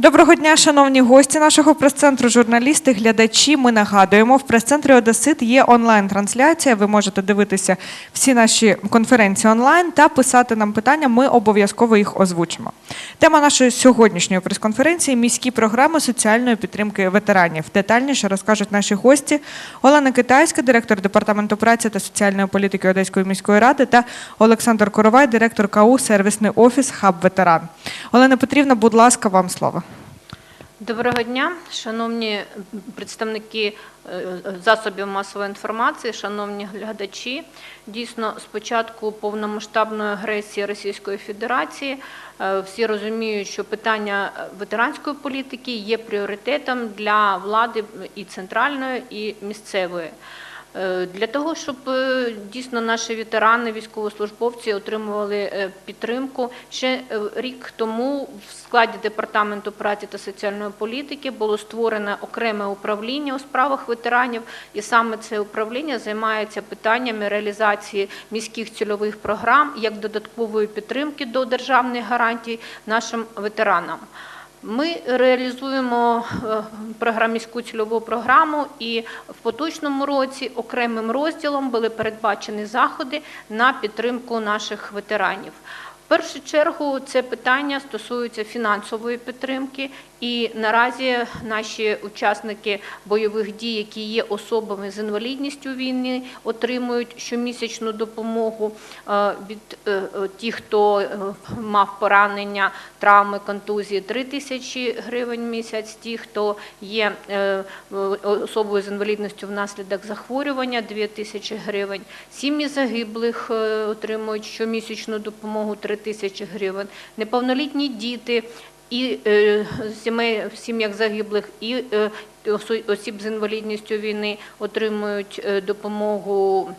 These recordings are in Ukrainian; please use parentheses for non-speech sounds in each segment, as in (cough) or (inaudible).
Доброго дня, шановні гості нашого прес-центру, журналісти, глядачі. Ми нагадуємо, в прес-центрі Одесит є онлайн-трансляція. Ви можете дивитися всі наші конференції онлайн та писати нам питання. Ми обов'язково їх озвучимо. Тема нашої сьогоднішньої прес-конференції міські програми соціальної підтримки ветеранів. Детальніше розкажуть наші гості Олена Китайська, директор департаменту праці та соціальної політики Одеської міської ради, та Олександр Коровай, директор КАУ сервісний офіс Хаб Ветеран. Олена Петрівна, будь ласка, вам слово. Доброго дня, шановні представники е, засобів масової інформації, шановні глядачі. Дійсно, з початку повномасштабної агресії Російської Федерації е, всі розуміють, що питання ветеранської політики є пріоритетом для влади і центральної, і місцевої. Е, Для того, щоб е, дійсно наші ветерани, військовослужбовці отримували е, підтримку, ще рік тому в складі департаменту праці та соціальної політики було створено окреме управління у справах ветеранів, і саме це управління займається питаннями реалізації міських цільових програм як додаткової підтримки до державних гарантій нашим ветеранам. Ми реалізуємо е, міську цільову програму, і в поточному році окремим розділом були передбачені заходи на підтримку наших ветеранів. В першу чергу це питання стосується фінансової підтримки, і наразі наші учасники бойових дій, які є особами з інвалідністю війни, отримують щомісячну допомогу е, від е, е, тих, хто мав поранення, травми, контузії 3 тисячі гривень місяць, ті, хто є особою з інвалідністю внаслідок захворювання 2 тисячі гривень. Сім'ї загиблих отримують щомісячну допомогу 3 тисячі гривень. Неповнолітні діти і е, сімей в сім'ях загиблих, і е, осіб з інвалідністю війни отримують е, допомогу.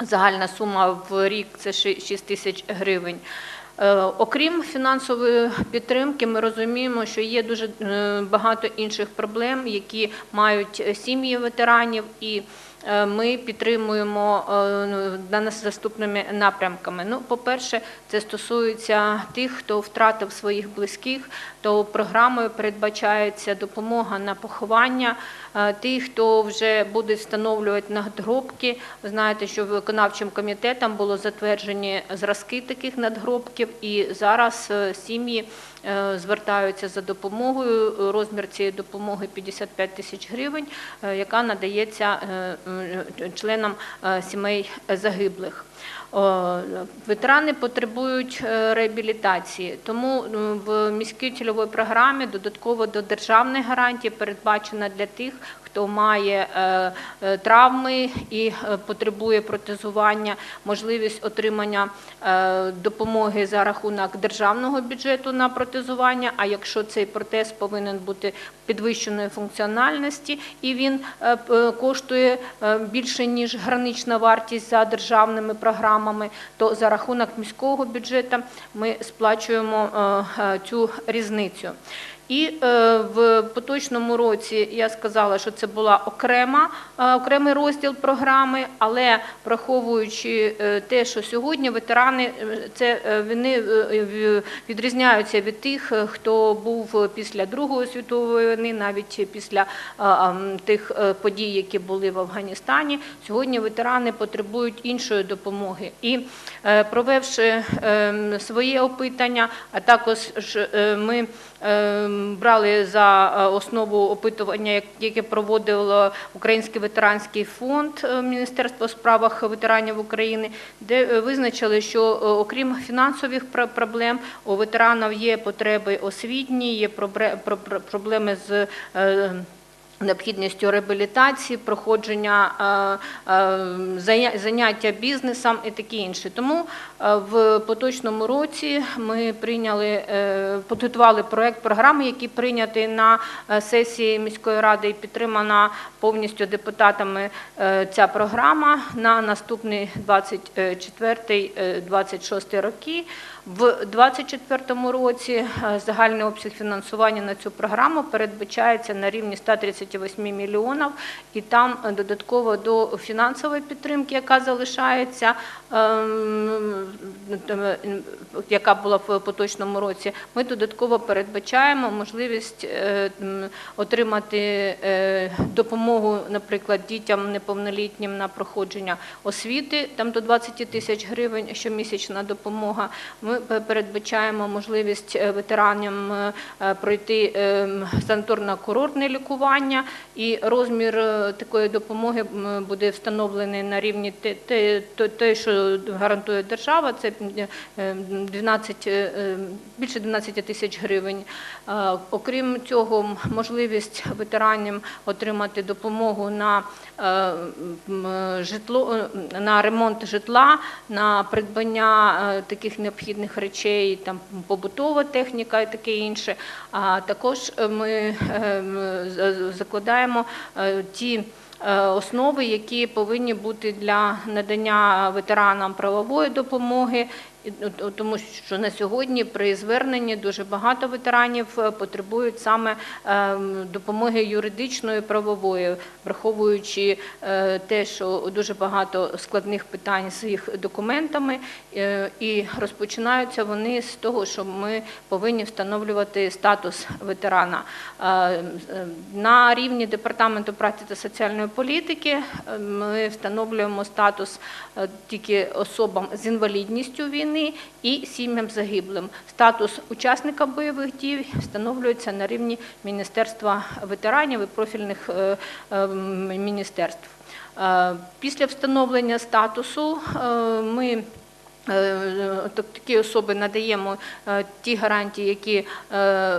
Загальна сума в рік це 6 тисяч гривень. Окрім фінансової підтримки, ми розуміємо, що є дуже багато інших проблем, які мають сім'ї ветеранів, і ми підтримуємо е, ну, нас наступними напрямками. Ну, по-перше, це стосується тих, хто втратив своїх близьких, то програмою передбачається допомога на поховання. Е, Тих, хто вже буде встановлювати надгробки, ви знаєте, що виконавчим комітетом було затверджені зразки таких надгробків, і зараз е, сім'ї е, звертаються за допомогою. Розмір цієї допомоги 55 тисяч гривень, яка надається членам сімей загиблих. Ветерани потребують е, реабілітації, тому ну, в міській цільовій програмі додатково до державних гарантій передбачена для тих, хто має е, е, травми і е, потребує протезування, можливість отримання допомоги за рахунок державного бюджету на протезування. А якщо цей протез повинен бути підвищеної функціональності і він коштує більше ніж гранична вартість за державними програмами, то за рахунок міського бюджету ми сплачуємо цю різницю. І е, в поточному році я сказала, що це була окрема е, окремий розділ програми, але враховуючи е, те, що сьогодні ветерани це вони відрізняються від тих, хто був після Другої світової війни, навіть після ем, тих подій, які були в Афганістані. Сьогодні ветерани потребують іншої допомоги. І провівши ем, своє опитання, а також ми брали за е, основу опитування, яке проводив Український ветеранський фонд е, Міністерства справах ветеранів України, де е, визначили, що окрім фінансових проблем у ветеранів є потреби освітні, є про- про- проблеми з необхідністю реабілітації, проходження е, е, заняття бізнесом і таке інше. Тому е, в поточному році ми прийняли, підготували проект програми, який прийнятий на сесії міської ради і підтримана повністю депутатами ця програма на наступний 24-26 роки. В 2024 році е, загальний обсяг фінансування на цю програму передбачається на рівні 134 28 мільйонів, і там е, додатково до фінансової підтримки, яка залишається, ем, яка була в поточному році, ми додатково передбачаємо можливість е, отримати допомогу, наприклад, дітям неповнолітнім на проходження освіти, там до 20 тисяч гривень щомісячна допомога. Ми пе- передбачаємо можливість е, ветеранам е, е, пройти е, м, санаторно-курортне лікування, і розмір такої допомоги буде встановлений на рівні те, що гарантує держава, це е, 12, е, е, більше 12 тисяч гривень. Окрім цього, можливість ветеранам отримати допомогу на житло, на ремонт житла, на придбання таких необхідних речей, там побутова техніка і таке інше. А також е, ми е, закладаємо е, ті основи, які повинні бути для надання ветеранам правової допомоги. Ну, Тому що на сьогодні при зверненні дуже багато ветеранів е, потребують саме ем, допомоги юридичної, правової, враховуючи е, те, що дуже багато складних питань з їх документами, е, і розпочинаються вони з того, що ми повинні встановлювати статус ветерана. Е, е, На рівні департаменту праці та соціальної політики е, ми встановлюємо статус е, тільки особам з інвалідністю війни і сім'ям загиблим. Статус учасника бойових дій встановлюється на рівні Міністерства ветеранів і профільних е, е, міністерств. Е, Після встановлення статусу е, ми Такі особи надаємо е, ті гарантії, які е,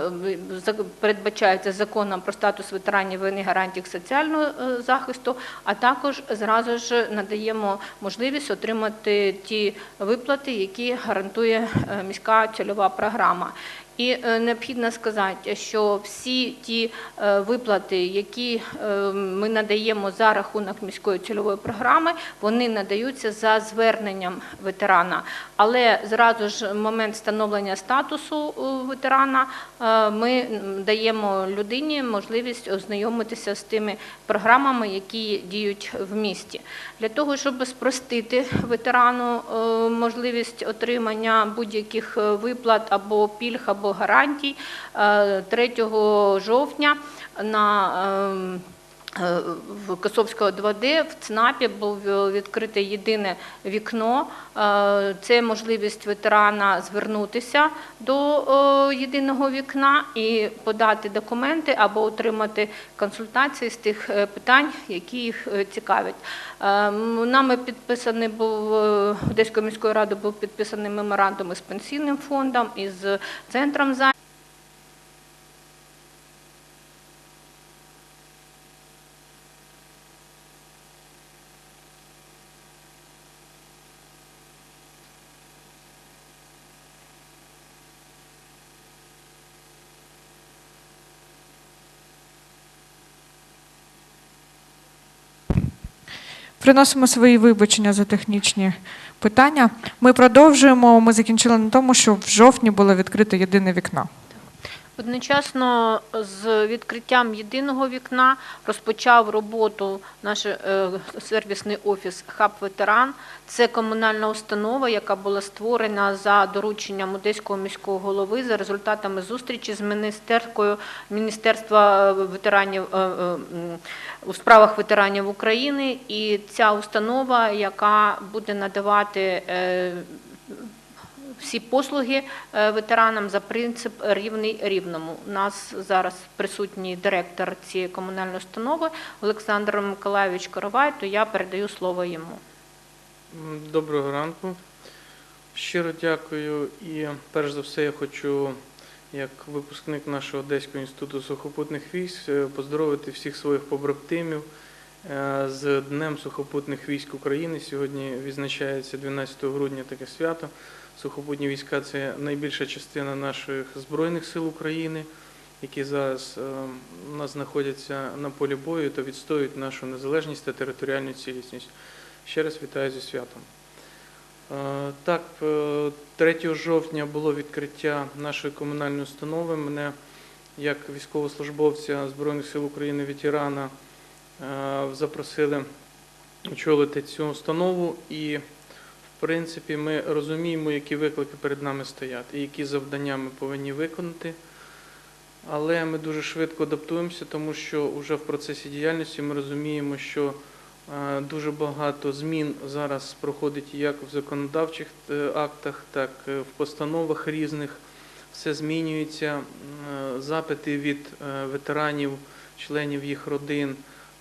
передбачаються законом про статус ветеранів війни, гарантій соціального е, захисту, а також зразу ж надаємо можливість отримати ті виплати, які гарантує е, міська цільова програма. І е, необхідно сказати, що всі ті е, виплати, які е, ми надаємо за рахунок міської цільової програми, вони надаються за зверненням ветерана. Але зразу ж момент встановлення статусу ветерана ми даємо людині можливість ознайомитися з тими програмами, які діють в місті. Для того, щоб спростити ветерану можливість отримання будь-яких виплат або пільг, або гарантій, е, 3 жовтня на ем, е, в Косовського 2D в ЦНАПі було відкрите єдине вікно. Е, Це можливість ветерана звернутися до е, єдиного вікна і подати документи або отримати консультації з тих е, питань, які їх е, цікавлять. Е, Нами підписаний був е, Одеською міською радою був підписаний меморандум із пенсійним фондом, із центром зайнятості. Приносимо свої вибачення за технічні питання. Ми продовжуємо. Ми закінчили на тому, що в жовтні було відкрите єдине вікно. Одночасно з відкриттям єдиного вікна розпочав роботу наш е, сервісний офіс Хаб Ветеран. Це комунальна установа, яка була створена за дорученням Одеського міського голови за результатами зустрічі з міністеркою Міністерства ветеранів е, е, м, у справах ветеранів України. І ця установа, яка буде надавати е, всі послуги е, ветеранам за принцип рівний рівному. У нас зараз присутній директор цієї комунальної установи Олександр Миколайович Коровай, то я передаю слово йому. Доброго ранку. Щиро дякую. І перш за все я хочу, як випускник нашого Одеського інституту сухопутних військ, е, поздоровити всіх своїх побратимів е, з Днем сухопутних військ України. Сьогодні відзначається 12 грудня таке свято. Сухопутні війська це найбільша частина наших Збройних сил України, які зараз е, у нас знаходяться на полі бою та відстоюють нашу незалежність та територіальну цілісність. Ще раз вітаю зі святом. Е, Так, е, 3 жовтня було відкриття нашої комунальної установи. Мене як військовослужбовця Збройних сил України ветерана е, запросили очолити цю установу. І, в принципі, ми розуміємо, які виклики перед нами стоять і які завдання ми повинні виконати. Але ми дуже швидко адаптуємося, тому що вже в процесі діяльності ми розуміємо, що е, дуже багато змін зараз проходить як в законодавчих е, актах, так і в постановах різних. Все змінюється. Е, Запити від е, ветеранів, членів їх родин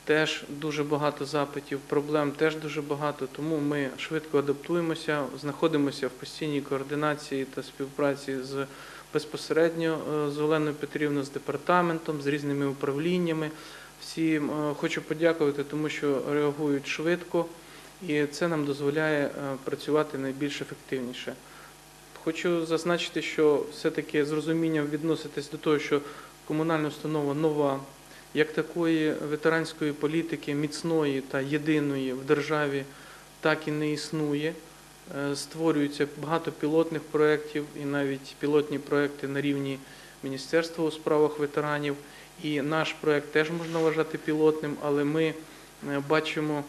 теж дуже багато запитів, проблем теж дуже багато. Тому ми швидко адаптуємося, знаходимося в постійній координації та співпраці з безпосередньо е, з Оленою Петрівною, з департаментом, з різними управліннями. Всім е, хочу подякувати, тому що реагують швидко, і це нам дозволяє е, працювати найбільш ефективніше. Хочу зазначити, що все-таки з розумінням відноситись до того, що комунальна установа нова, як такої ветеранської політики міцної та єдиної в державі так і не існує. Е, Створюється багато пілотних проєктів і навіть пілотні проєкти на рівні Міністерства у справах ветеранів. І наш проєкт теж можна вважати пілотним, але ми е, бачимо,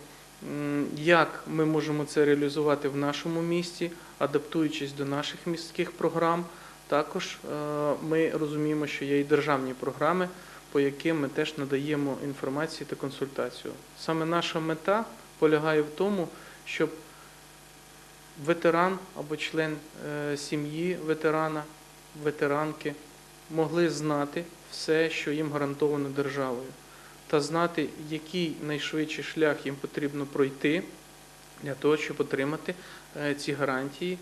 як ми можемо це реалізувати в нашому місті, адаптуючись до наших міських програм. Також е, ми розуміємо, що є і державні програми, по яким ми теж надаємо інформацію та консультацію. Саме наша мета полягає в тому, щоб ветеран або член е, сім'ї ветерана, ветеранки могли знати все, що їм гарантовано державою, та знати, який найшвидший шлях їм потрібно пройти для того, щоб отримати е, ці гарантії,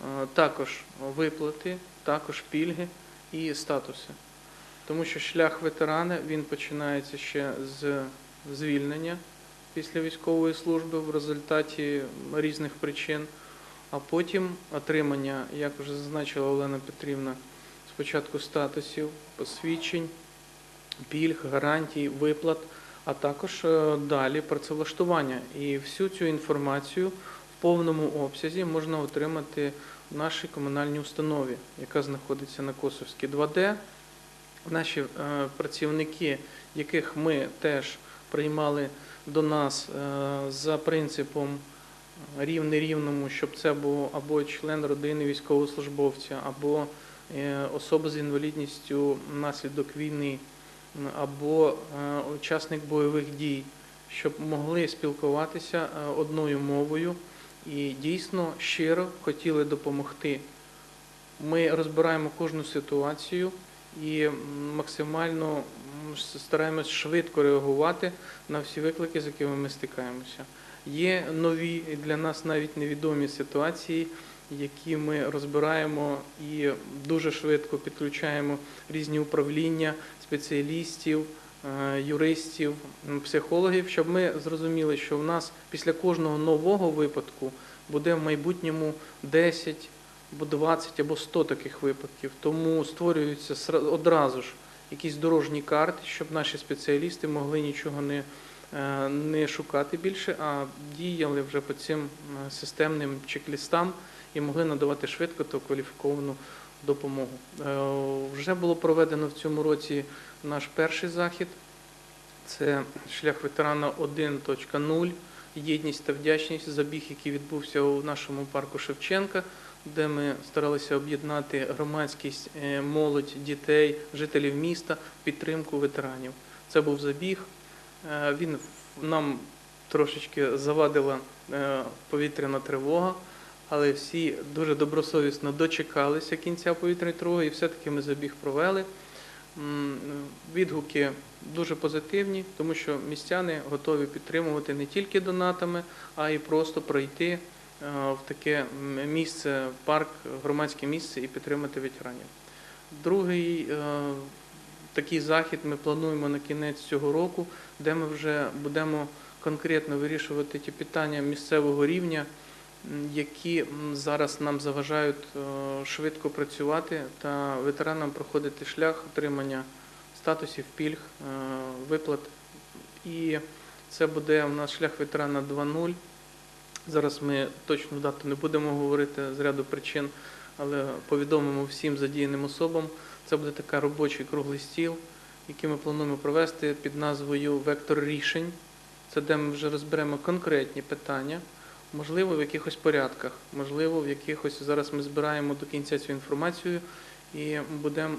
Е, також виплати, також пільги і статуси. Тому що шлях ветерана він починається ще з звільнення після військової служби в результаті різних причин, а потім отримання, як вже зазначила Олена Петрівна, спочатку статусів, посвідчень, пільг, гарантій, виплат, а також е, далі працевлаштування. І всю цю інформацію в повному обсязі можна отримати в нашій комунальній установі, яка знаходиться на Косовській 2D. Наші е, працівники, яких ми теж приймали до нас е, за принципом рівне рівному, щоб це був або член родини військовослужбовця, або е, особа з інвалідністю внаслідок війни, або учасник бойових дій, щоб могли спілкуватися одною мовою і дійсно щиро хотіли допомогти. Ми розбираємо кожну ситуацію і максимально стараємось швидко реагувати на всі виклики, з якими ми стикаємося. Є нові для нас навіть невідомі ситуації, які ми розбираємо і дуже швидко підключаємо різні управління, спеціалістів, е, юристів, психологів, щоб ми зрозуміли, що в нас після кожного нового випадку буде в майбутньому 10 або 20 або 100 таких випадків. Тому створюються одразу ж якісь дорожні карти, щоб наші спеціалісти могли нічого не, е, не шукати більше, а діяли вже по цим е, системним чек-лістам і могли надавати швидко та кваліфіковану допомогу. Е, Вже було проведено в цьому році наш перший захід. Це шлях ветерана 1.0, єдність та вдячність, забіг, який відбувся у нашому парку Шевченка, де ми старалися об'єднати громадськість, е, молодь, дітей, жителів міста підтримку ветеранів. Це був забіг. Е, Він нам трошечки завадила е, повітряна тривога, але всі дуже добросовісно дочекалися кінця повітряної тривоги, і все-таки ми забіг провели. Відгуки дуже позитивні, тому що містяни готові підтримувати не тільки донатами, а й просто пройти в таке місце, парк, громадське місце і підтримати ветеранів. Другий е, такий захід ми плануємо на кінець цього року, де ми вже будемо конкретно вирішувати ті питання місцевого рівня, які зараз нам заважають е, швидко працювати та ветеранам проходити шлях отримання статусів, пільг, е, виплат. І це буде у нас шлях ветерана 2.0. Зараз ми точну дату не будемо говорити з ряду причин, але повідомимо всім задіяним особам. Це буде така робочий круглий стіл, який ми плануємо провести під назвою Вектор рішень. Це де ми вже розберемо конкретні питання, можливо, в якихось порядках, можливо, в якихось зараз ми збираємо до кінця цю інформацію і будемо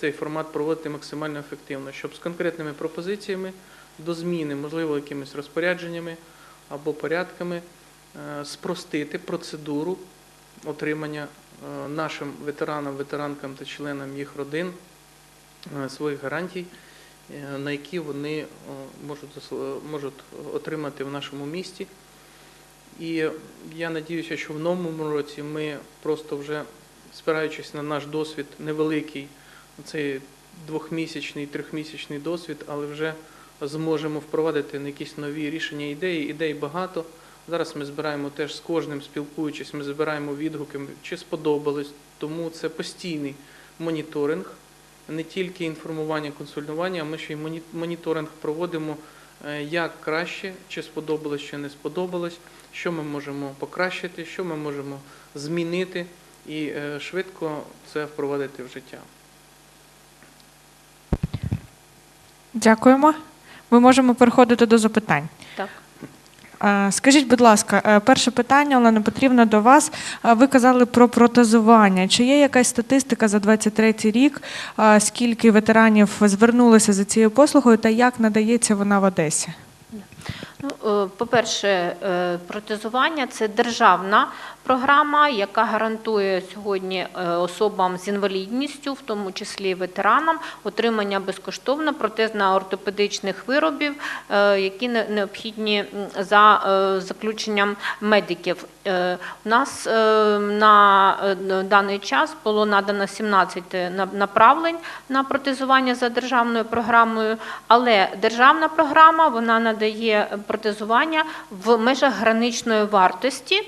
цей формат проводити максимально ефективно, щоб з конкретними пропозиціями до зміни, можливо, якимись розпорядженнями або порядками спростити процедуру отримання е, нашим ветеранам, ветеранкам та членам їх родин е, своїх гарантій, е, на які вони е, можуть, отримати в нашому місті. І я надіюся, що в новому році ми просто вже спираючись на наш досвід невеликий, цей двохмісячний, трьохмісячний досвід, але вже зможемо впровадити на якісь нові рішення ідеї. Ідей багато. Зараз ми збираємо теж з кожним спілкуючись, ми збираємо відгуки, чи сподобалось. Тому це постійний моніторинг, не тільки інформування, консультування, а ми ще й моніторинг проводимо, е, як краще, чи сподобалось, чи не сподобалось, що ми можемо покращити, що ми можемо змінити і е, швидко це впровадити в життя. Дякуємо. Ми можемо переходити до запитань. Так. Е, Скажіть, будь ласка, е, перше питання, Олена Петрівна, до вас. Е, Ви казали про протезування. Чи є якась статистика за 23 рік, скільки ветеранів звернулися за цією послугою та як надається вона в Одесі? Ну, е, по-перше, е, протезування це державна програма, яка гарантує сьогодні е, особам з інвалідністю, в тому числі ветеранам, отримання безкоштовно протезно-ортопедичних виробів, які необхідні за заключенням медиків. У нас на даний час було надано 17 направлень на протезування за державною програмою, але державна програма вона надає протезування в межах граничної вартості.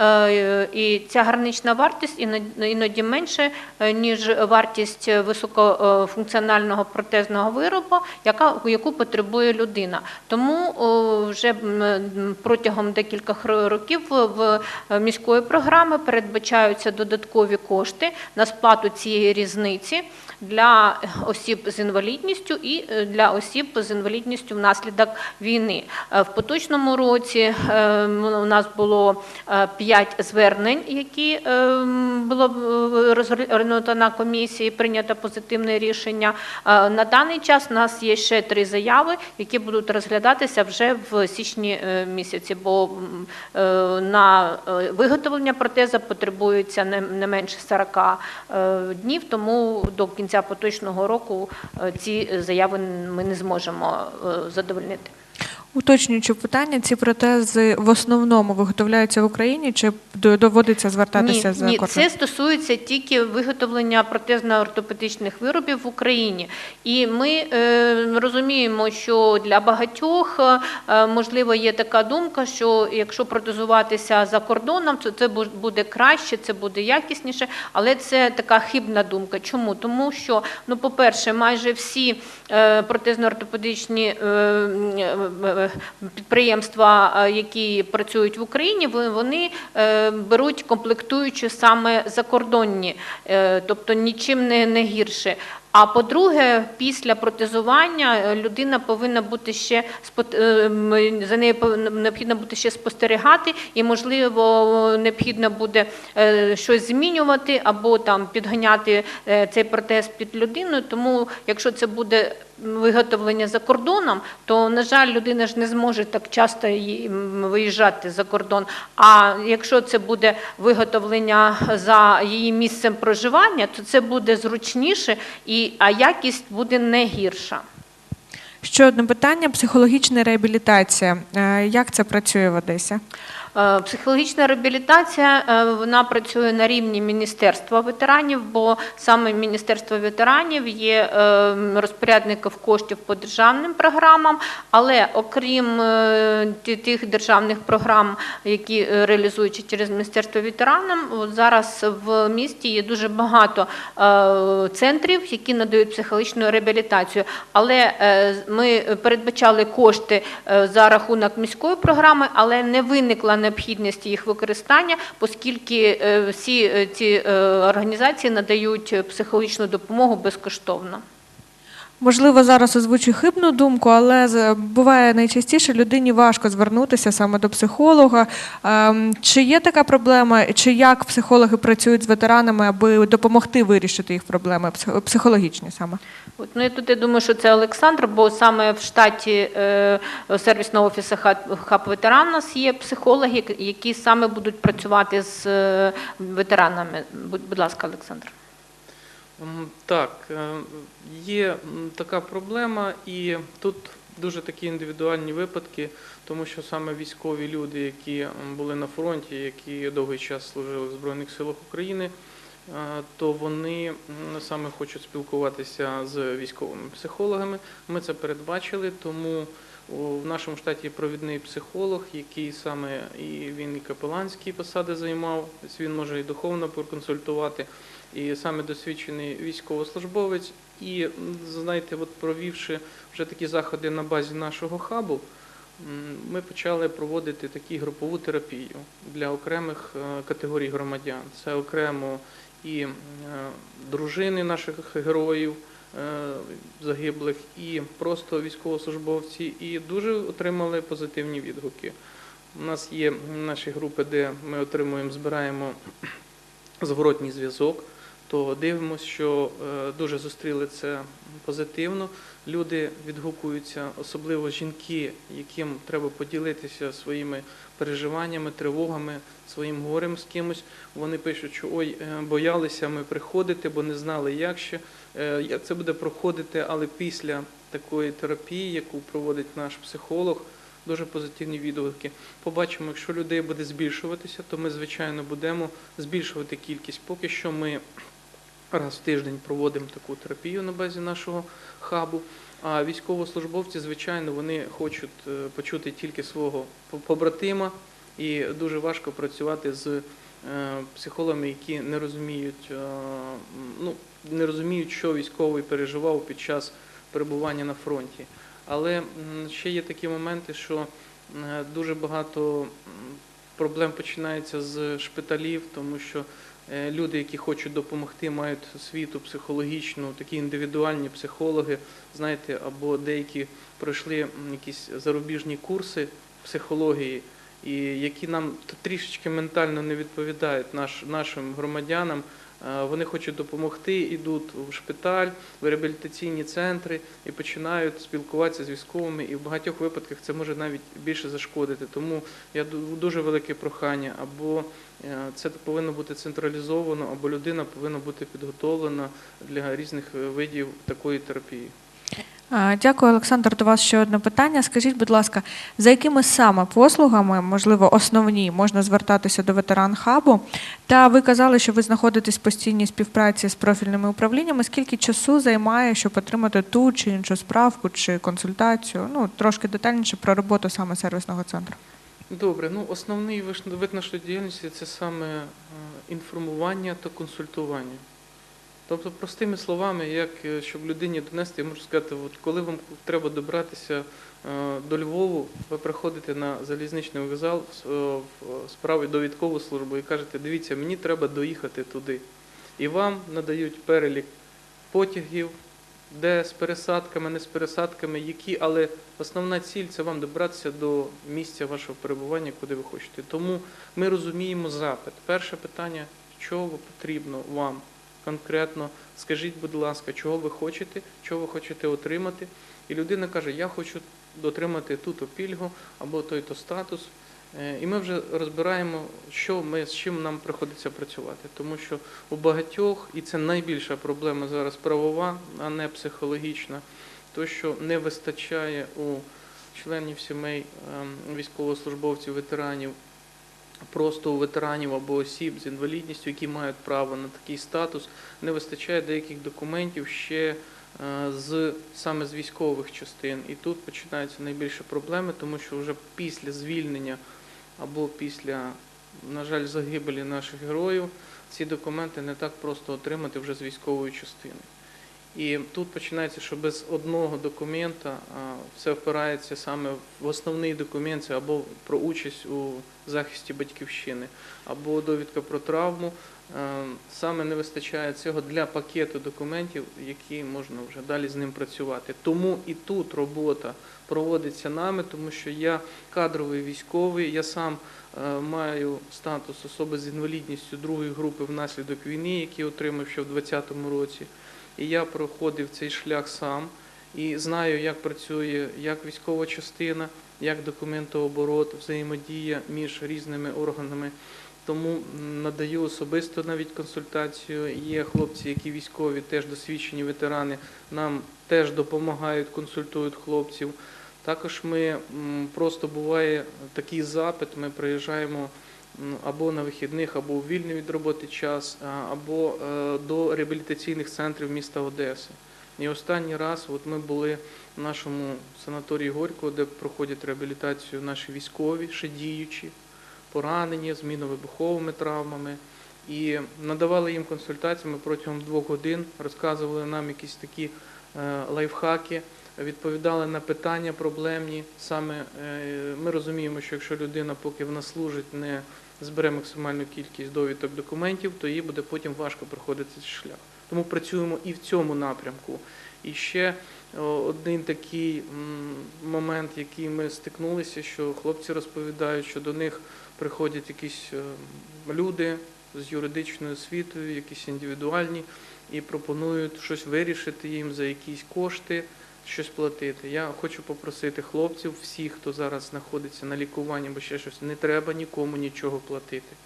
Е, І ця гранична вартість іноді- менше, е, ніж вартість високофункціонального протезного виробу, яку потребує людина. Тому вже протягом декількох ро- років в е, міської програми передбачаються додаткові кошти на сплату цієї різниці для осіб з інвалідністю і е, для осіб з інвалідністю внаслідок війни. Е, В поточному році е, у нас було е, п'ять звернень, які е, було е, розглянуто на комісії, прийнято позитивне рішення. Е, На даний час у нас є ще три заяви, які будуть розглядатися вже в січні е, місяці, бо на виготовлення протеза потребується не менше 40 е, днів, тому до кінця поточного року ці заяви ми не зможемо задовольнити. Уточнюючи питання, ці протези в основному виготовляються в Україні чи доводиться звертатися ні, за ні, це стосується тільки виготовлення протезно-ортопедичних виробів в Україні. І ми е, розуміємо, що для багатьох е, можливо є така думка, що якщо протезуватися за кордоном, то це буде краще, це буде якісніше, але це така хибна думка. Чому? Тому що, ну, по-перше, майже всі е, протезно-ортопедичні е, е, підприємства, е, які працюють в Україні, вони е, беруть комплектуючі саме закордонні, е, тобто нічим не гірше. А по-друге, після протезування е, людина повинна бути ще е, за нею необхідно буде ще спостерігати, і можливо необхідно буде е, щось змінювати або там підганяти цей протез під людину. Тому, якщо це буде виготовлення за кордоном, то на жаль, людина ж не зможе так часто виїжджати за кордон. А якщо це буде виготовлення за її місцем проживання, то це буде зручніше, і а якість буде не гірша. Ще одне питання: психологічна реабілітація. Е, Як це працює в Одесі? Е, Психологічна реабілітація е, вона працює на рівні Міністерства ветеранів, бо саме Міністерство ветеранів є е, розпорядником коштів по державним програмам. Але окрім тих державних програм, які реалізуються через Міністерство ветеранів, зараз в місті є дуже багато центрів, які надають психологічну реабілітацію. Але ми передбачали кошти за рахунок міської програми, але не виникла необхідність їх використання, оскільки е, всі е, ці е, організації надають психологічну допомогу безкоштовно. Можливо, зараз озвучу хибну думку, але буває найчастіше людині важко звернутися саме до психолога. Ем, Чи є така проблема, чи як психологи працюють з ветеранами, аби допомогти вирішити їх проблеми психологічні саме? От, ну, я тут я думаю, що це Олександр, бо саме в штаті е, сервісного офісу хаб, ветеран нас є психологи, які саме будуть працювати з е, ветеранами. Будь, будь ласка, Олександр. Так, е, є така проблема, і тут дуже такі індивідуальні випадки, тому що саме військові люди, які були на фронті, які довгий час служили в Збройних силах України, е, то вони саме хочуть спілкуватися з військовими психологами. Ми це передбачили, тому в нашому штаті є провідний психолог, який саме і він і капеланські посади займав, він може і духовно проконсультувати і саме досвідчений військовослужбовець. І знаєте, от провівши вже такі заходи на базі нашого хабу, ми почали проводити таку групову терапію для окремих е, категорій громадян. Це окремо і е, дружини наших героїв е, загиблих, і просто військовослужбовці, і дуже отримали позитивні відгуки. У нас є наші групи, де ми отримуємо, збираємо зворотній зв'язок, то дивимося, що е, дуже зустріли це позитивно. Люди відгукуються, особливо жінки, яким треба поділитися своїми переживаннями, тривогами, своїм горем з кимось. Вони пишуть, що ой, е, боялися ми приходити, бо не знали, як ще е, це буде проходити. Але після такої терапії, яку проводить наш психолог, дуже позитивні відгуки. Побачимо, якщо людей буде збільшуватися, то ми, звичайно, будемо збільшувати кількість. Поки що ми раз в тиждень проводимо таку терапію на базі нашого хабу. А військовослужбовці, звичайно, вони хочуть е, почути тільки свого побратима, і дуже важко працювати з е, психологами, які не розуміють, е, ну, не розуміють, що військовий переживав під час перебування на фронті. Але ще є такі моменти, що дуже багато проблем починається з шпиталів, тому що люди, які хочуть допомогти, мають освіту психологічну, такі індивідуальні психологи, знаєте, або деякі пройшли якісь зарубіжні курси психології, і які нам трішечки ментально не відповідають наш, нашим громадянам. Е, Вони хочуть допомогти, йдуть в шпиталь, в реабілітаційні центри і починають спілкуватися з військовими. І в багатьох випадках це може навіть більше зашкодити. Тому я ду- дуже велике прохання, або е, це повинно бути централізовано, або людина повинна бути підготовлена для різних е, видів такої терапії. Дякую, Олександр. До вас ще одне питання. Скажіть, будь ласка, за якими саме послугами, можливо, основні, можна звертатися до ветеран хабу? Та ви казали, що ви знаходитесь в постійній співпраці з профільними управліннями. Скільки часу займає, щоб отримати ту чи іншу справку чи консультацію? Ну трошки детальніше про роботу саме сервісного центру. Добре, ну основний вид нашої діяльності це саме е, інформування та консультування. Тобто, простими словами, як е, щоб людині донести, я можу сказати, от коли вам треба добратися е, до Львову, ви приходите на залізничний вокзал в е, справі довідкову службу і кажете, дивіться, мені треба доїхати туди. І вам надають перелік потягів, де з пересадками, не з пересадками, які, але основна ціль це вам добратися до місця вашого перебування, куди ви хочете. Тому ми розуміємо запит. Перше питання, що потрібно вам конкретно, скажіть, будь ласка, чого ви хочете, чого ви хочете отримати. І людина каже, я хочу отримати ту-то пільгу або той-то статус. Е, І ми вже розбираємо, що ми з чим нам приходиться працювати, тому що у багатьох, і це найбільша проблема зараз правова, а не психологічна, то що не вистачає у членів сімей ем, військовослужбовців, ветеранів, просто у ветеранів або осіб з інвалідністю, які мають право на такий статус, не вистачає деяких документів ще е, з саме з військових частин. І тут починаються найбільші проблеми, тому що вже після звільнення або після, на жаль, загибелі наших героїв ці документи не так просто отримати вже з військової частини. І тут починається, що без одного документа все впирається саме в основний документ, це або про участь у захисті батьківщини, або довідка про травму. Е, Саме не вистачає цього для пакету документів, які можна вже далі з ним працювати. Тому і тут робота проводиться нами, тому що я кадровий військовий, я сам е, маю статус особи з інвалідністю другої групи внаслідок війни, який отримав ще в 2020 році. І я проходив цей шлях сам і знаю, як працює як військова частина, як документооборот, взаємодія між різними органами. Тому надаю особисто навіть консультацію. Є хлопці, які військові, теж досвідчені ветерани, нам теж допомагають, консультують хлопців. Також ми просто буває такий запит. Ми приїжджаємо або на вихідних, або у вільний від роботи час, або е, до реабілітаційних центрів міста Одеси. І останній раз от ми були в нашому санаторії Горького, де проходять реабілітацію наші військові, ще діючі, поранені з міновибуховими травмами. І надавали їм консультації. Ми протягом двох годин розказували нам якісь такі е, лайфхаки, відповідали на питання проблемні. Саме е, ми розуміємо, що якщо людина, поки вона служить, не збере максимальну кількість довідок документів, то їй буде потім важко проходити цей шлях. Тому працюємо і в цьому напрямку. І ще один такий момент, який ми стикнулися, що хлопці розповідають, що до них приходять якісь е, люди з юридичною освітою, якісь індивідуальні, і пропонують щось вирішити їм за якісь кошти, щось платити. Я хочу попросити хлопців, всіх, хто зараз знаходиться на лікуванні або ще щось, не треба нікому нічого платити.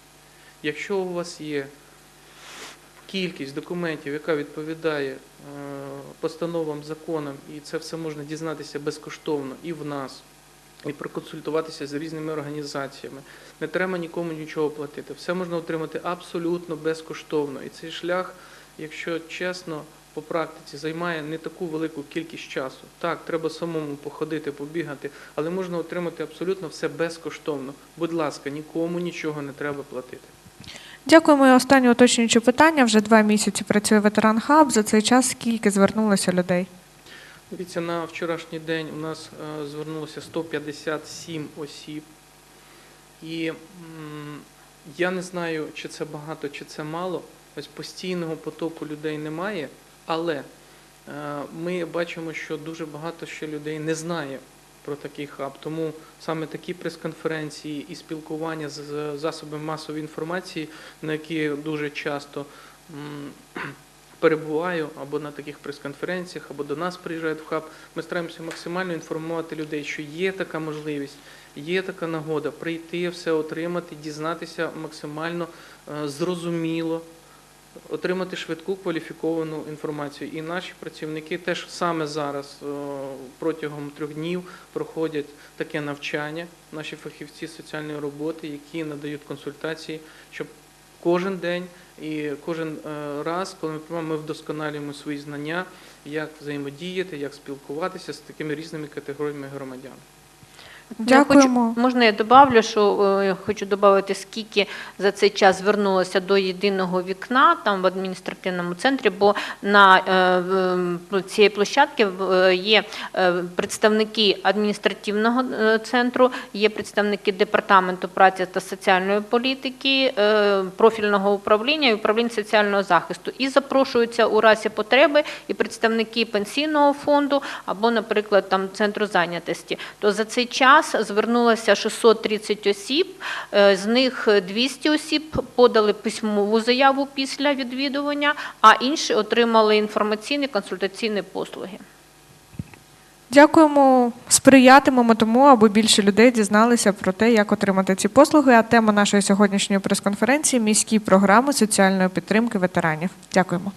Якщо у вас є кількість документів, яка відповідає е, постановам, законам, і це все можна дізнатися безкоштовно і в нас, і проконсультуватися з різними організаціями. Не треба нікому нічого платити. Все можна отримати абсолютно безкоштовно. І цей шлях, якщо чесно, по практиці займає не таку велику кількість часу. Так, треба самому походити, побігати, але можна отримати абсолютно все безкоштовно. Будь ласка, нікому нічого не треба платити. Дякуємо. І останнє уточнююче питання. Вже два місяці працює ветеран хаб. За цей час скільки звернулося людей? Дивіться, на вчорашній день у нас е, звернулося 157 осіб. І я не знаю, чи це багато, чи це мало. Ось постійного потоку людей немає, але е, ми бачимо, що дуже багато ще людей не знає про такий хаб. Тому саме такі прес-конференції і спілкування з засобами масової інформації, на які дуже часто (clears throat) перебуваю або на таких прес-конференціях, або до нас приїжджають в хаб. Ми стараємося максимально інформувати людей, що є така можливість, є така нагода прийти, все отримати, дізнатися максимально е, зрозуміло, отримати швидку кваліфіковану інформацію. І наші працівники теж саме зараз е, протягом трьох днів проходять таке навчання, наші фахівці соціальної роботи, які надають консультації, щоб кожен день і кожен е, раз, коли ми ми вдосконалюємо свої знання, як взаємодіяти, як спілкуватися з такими різними категоріями громадян. Дякуємо. Я хочу, можна я добавлю, що е, хочу додати, скільки за цей час звернулося до єдиного вікна там в адміністративному центрі, бо на е, цієї площадки е, є е, представники адміністративного центру, є представники департаменту праці та соціальної політики, е, профільного управління і управління соціального захисту. І запрошуються у разі потреби і представники пенсійного фонду або, наприклад, там центру зайнятості. То за цей час звернулося 630 осіб, е, з них 200 осіб подали письмову заяву після відвідування, а інші отримали інформаційні консультаційні послуги. Дякуємо. Сприятимемо тому, аби більше людей дізналися про те, як отримати ці послуги. А тема нашої сьогоднішньої прес-конференції міські програми соціальної підтримки ветеранів. Дякуємо.